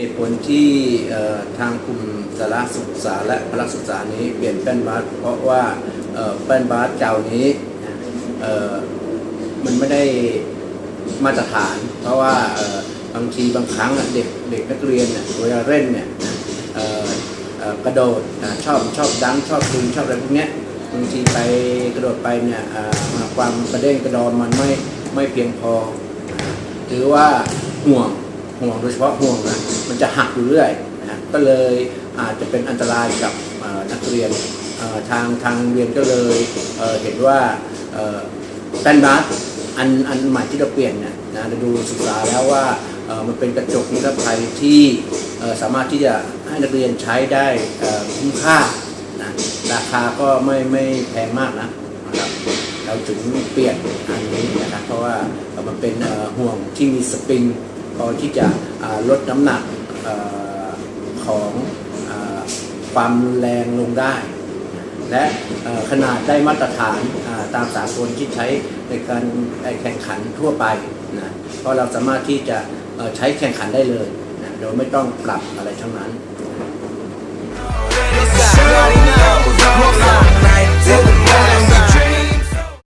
เหตุผลที่ทางกลุ่มสารศึกษาและพละศึกษานี้เปลี่ยนแป้นบาสเพราะว่าเอ่อแป้นบาสเจ้านี้มันไม่ได้มาตรฐาน เพราะว่าบางทีบางครั้งเด็กเด็กนักเรียนเนี่ยเวลาเล่นเนี่ยกระโดดชอบชอบดังชอบดึงชอบอะไรพวกเนี้ยบางทีไปกระโดดไปเนี่ยความกระเด้งกระดอนมันไม่ไม่เพียงพอหรือว่าห่วง ห่วงโดยเฉพาะห่วงนะมันจะหักอยู่เรื่อยนะก็เลยอาจจะเป็นอันตรายกับนักเรียนทางทางเรียนก็เลยเเห็นว่าแป้นบาสอันอันใหม่ที่เราเปลี่ยนเนี่ยนะเราดูศึกษาแล้วว่ามันเป็นกระจกนิรภัยที่สามารถที่จะให้นักเรียนใช้ได้คุ้มค่านะราคาก็ไม่ไม่แพงมากนะครับเราถึงเปลี่ยนอันนี้นะครับเพราะว่ามันเป็นห่วงที่มีสปริง อที่จะลดน้ำหนักอของอความแรงลงได้ และขนาดได้มาตรฐานตามสากลที่ใช้ในการแข่งขันทั่วไปนะเพราะเราสามารถที่จะใช้แข่งขันได้เลยนะโดยไม่ต้องปรับอะไรทั้งนั้น